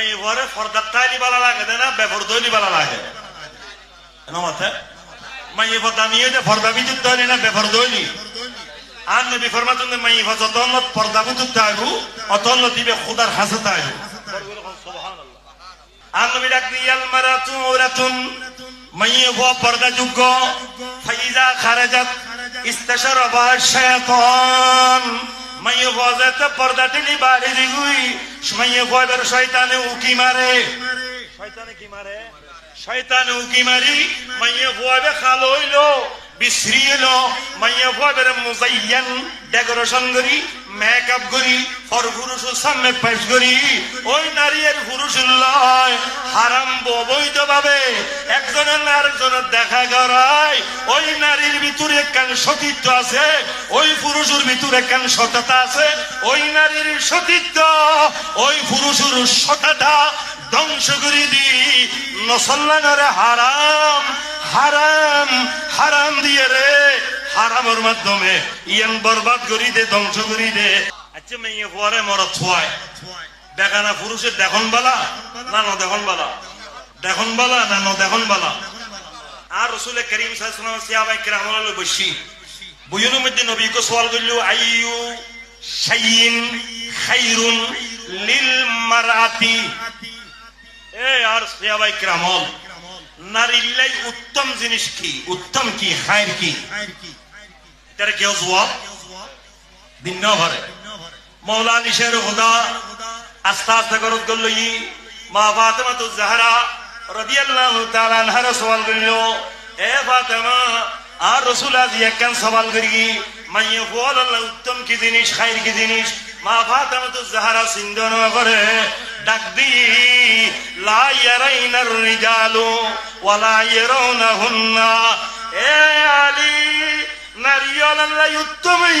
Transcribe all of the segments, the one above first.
মাই ঘরে ফর্দার তাইলি বালা লাগে না? বেফর দইলি বালা লাগে নমাতে মাই ফর্দা নিয়ে যে ফর্দা মাই উন্নত পর্দা বিদ্যুৎ তাইবু অত উন্নত দিবে খুদার হাসে তাইবু আর নবী ডাক পর্দা যোগ্য ফাইজা খারাজাত, ইস্তাশার আবার শায়াতান। মাই বাজাতে পর্দা টিলি বাড়ি দিগুই। মাই গয়বের শয়তানে উকি মারে। শয়তানে কি মারে? শয়তানে উকি মারি। মাই গয়বে খাল হইল, বিশ্রী এলো মাইয়া গয়বের মুজাইয়ান ডেকোরেশন করি মেকআপ করি ফর পুরুষ সামনে পেশ করি। ওই নারী এর পুরুষ লয় হারাম বৈধ ভাবে একজনের না আরেকজনের দেখা করায়। ওই নারীর ভিতরে কেন সতীত্ব আছে? ওই পুরুষের ভিতরে কেন সততা আছে? ওই নারীর সতীত্ব, ওই পুরুষের সততা ধ্বংস করে দি নসল্লানরে হারাম হারাম হারাম দিয়ে রে। হারামের মাধ্যমে ইয়ান বরবাদ করি দে, ধ্বংস করি দে। আচ্ছা মেয়ে, পরে মর থুয়ায়। বেগানা পুরুষের দেখন বালা না ন দেখন বালা? দেখন বালা না ন দেখন বালা? আর রসুলের করিম সাল্লাল্লাহু সিয়াবাই কিরাম হলো বসি বুয়ুনের মধ্যে নবীকে সওয়াল করল, আইয়ু শাইইন খাইরুন লিল মারাতি এ, আর সিয়াবাই কিরাম নারীলাই উত্তম জিনিস কি? উত্তম কি? খায়ের কি? এটার কেউ জবাব ভিন্ন ঘরে মৌলা নিশের খুদা আস্তে আস্তে করত গল মা ফাতেমা তো জাহারা রাদিয়াল্লাহু তাআলা আনহার সওয়াল করিল, এ ফাতেমা, আর রাসূল আজ একখান সওয়াল করি মাইয়ে বল আল্লাহ উত্তম কি জিনিস খায়ের কি জিনিস? মা ফাতেমা তো জাহারা সিন্ধন করে ডাক দি লা রিজালু ওয়ালা এ আলী নারিয়াল আল্লাহ উত্তম ওই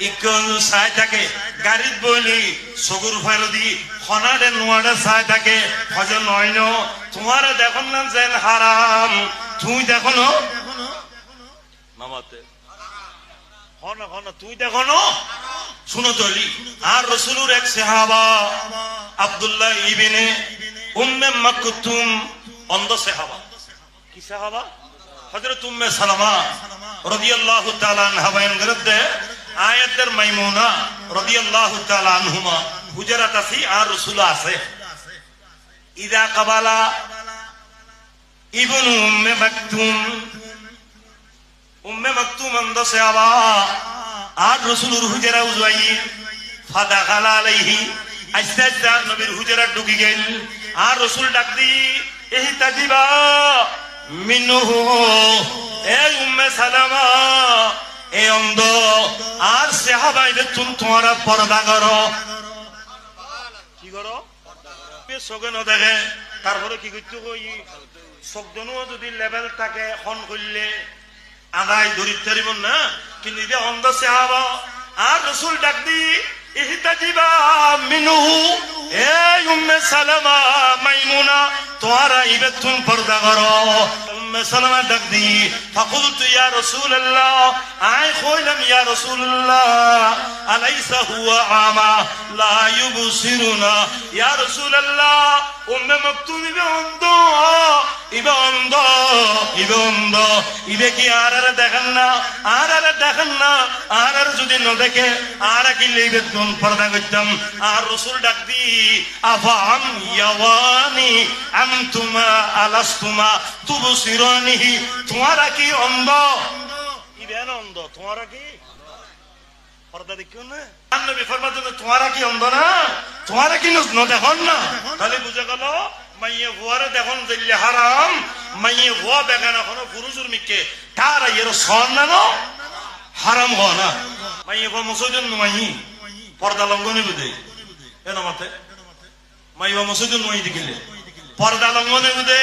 ইকেওজু চাই থাকে, গাড়ীত বইলি চকুৰ ফালদি খনাডে নোৱাডে চাই থাকে হজে নয় ন তোমারে দেখুন না যেন হারাম তুই দেখো ন নামাতে তুই দেখো ন শুনো চলি আর রসুলুর এক সেহাবা আব্দুল্লাহ ইবিনে উম্মে মাকতুম অন্ধ সেহাবা কি সেহাবা হযরত উম্মে সালামা রাদিয়াল্লাহু তাআলা আনহা বয়ান করতে আয়াতের মাইমুনা রাদিয়াল্লাহু তাআলা আনহুমা, হুজরাত আছি আর রাসূল আছে। ইদা কাবালা ইবনু উম্মে মাকতুম উম্মে মাকতুম অন্ধ সেহাবা আর রসুলুর হুজরা উজওয়াই ফাদা খালা আলাইহি আস্তে আস্তে আর নবীর হুজরা ঢুকি গেল, আর রসুল ডাক দি এই তাজিবা মিনহু এই উম্মে সালামা এই অন্ধ। আর সাহাবাইদের তুম তোমারা পর্দা করো কি করো? চোখে নদেখে। তারপরে কি করতে কই? চোখজনও যদি লেভেল থাকে খন করলে আদায় ধরিত পারিব না? কিন্তু এটা অন্ধ চাহাব আর রসুল ডাক দি, ইহতাজিবা মিনহু এই উম্মে সালামা মাইমুনা ইবে তুম পর্দা করো আমা আর দেখেন না, আর আর দেখেন না, আর আর যদি ন দেখে, আর কি তুম পর্দা করতাম, আর ডাক দি আফাম ইয়াওয়ানি, আনতুমা আলাস্তুমা তুবসিরানিহি তোমারা কি অন্ধ? ইবে না অন্ধ? তোমারা কি? পর্দা দেখিও না? নবী ফরমাতেন তোমারা কি অন্ধ না? তোমারা কি ন দেখুন না। তাহলে বুঝে গেল মাইয়ে ভুয়ারে দেখুন দিল্লি হারাম মাইয়ে ভুয়া বেগানা কোনো পুরুষের মিকে। তারা এর সন না ন হারাম হ না। মাইয়ে ভুয়া মুসলজন মাই পর্দা লঙ্ঘনী বুঝে। এ নামাতে মাইবা মসজিদুল নই দিকিলে পর্দা লঙ্ঘনে উদে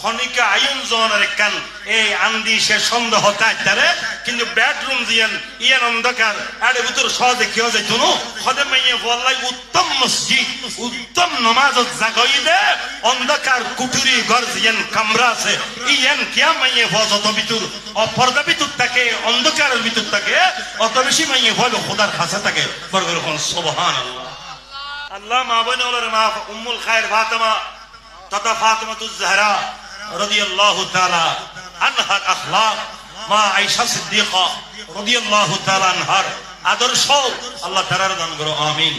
খনিকা আয়ুন জনের কান এই আন্দি সে সন্দেহ তাইতারে কিন্তু বেডরুম দিয়েন ইয়ান অন্ধকার। আরে ভিতর সহজে কেউ যাইতো নো হদে মাইয়ে বললাই উত্তম মসজিদ, উত্তম নমাজ জাগই দে, অন্ধকার কুটুরি ঘর জিয়ান কামরা আছে। ইয়ান কিয়া মাইয়ে হজত ভিতর, অপর্দা ভিতর থাকে, অন্ধকারের ভিতর থাকে, অত বেশি মাইয়ে হল খোদার খাসা থাকে। আল্লাহ আল্লাহ মা বোন মা উম্মুল খায়ের ফাতেমা, তথা ফাতেমাতুজ জাহরা রাদিয়াল্লাহু তাআলা আনহার আখলাক, মা আয়েশা সিদ্দিকা রাদিয়াল্লাহু তাআলা আনহার আদর্শ, আল্লাহ তাআলা দান করো, আমিন।